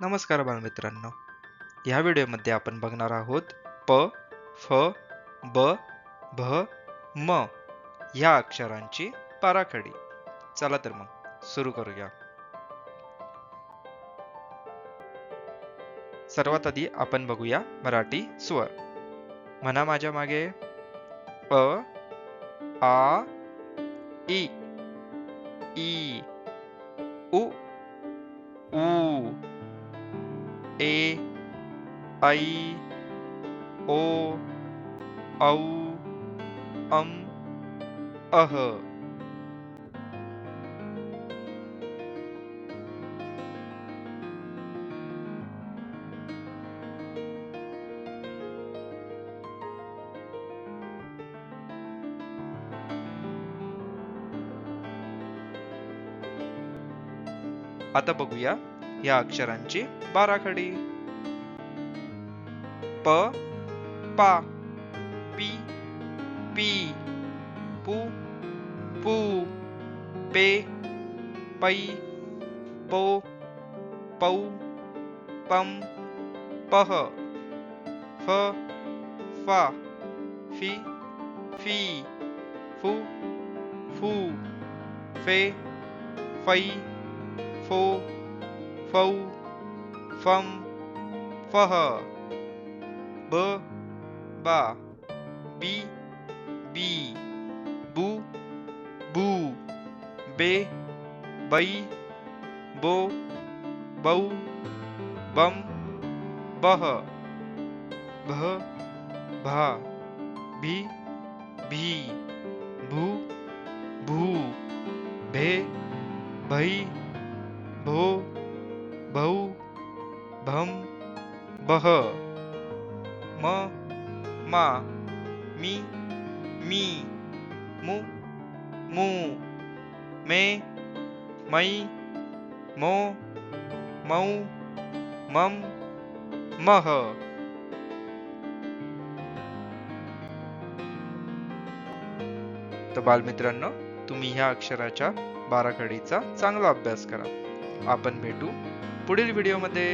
नमस्कार बालमित्रांनो. ह्या व्हिडिओमध्ये आपण बघणार आहोत प फ ब भ म ह्या अक्षरांची पाराखडी. चला तर मग सुरू करूया. सर्वात आधी आपण बघूया मराठी स्वर. म्हणा माझ्या मागे. अ आ ए ऐ ओ औ अम अह. आता बघूया. या अक्षरांची बाराखडी. प पा पी पी पू पू पे पै पो पौ पम पह फ फा फी फी फू फू फे फै फो Fau, fam, fah, bơ ba bi bi bu bu bê bay bô bâu bum bah bh bha bi bi bu bu bê bay भौ भम बह म मा मी मी मु मू मे मै मो मौ मम मह। तर बालमित्रांनो तुम्ही ह्या अक्षराच्या बाराखडीचा चांगला अभ्यास करा. आपण भेटू पुढील व्हिडिओमध्ये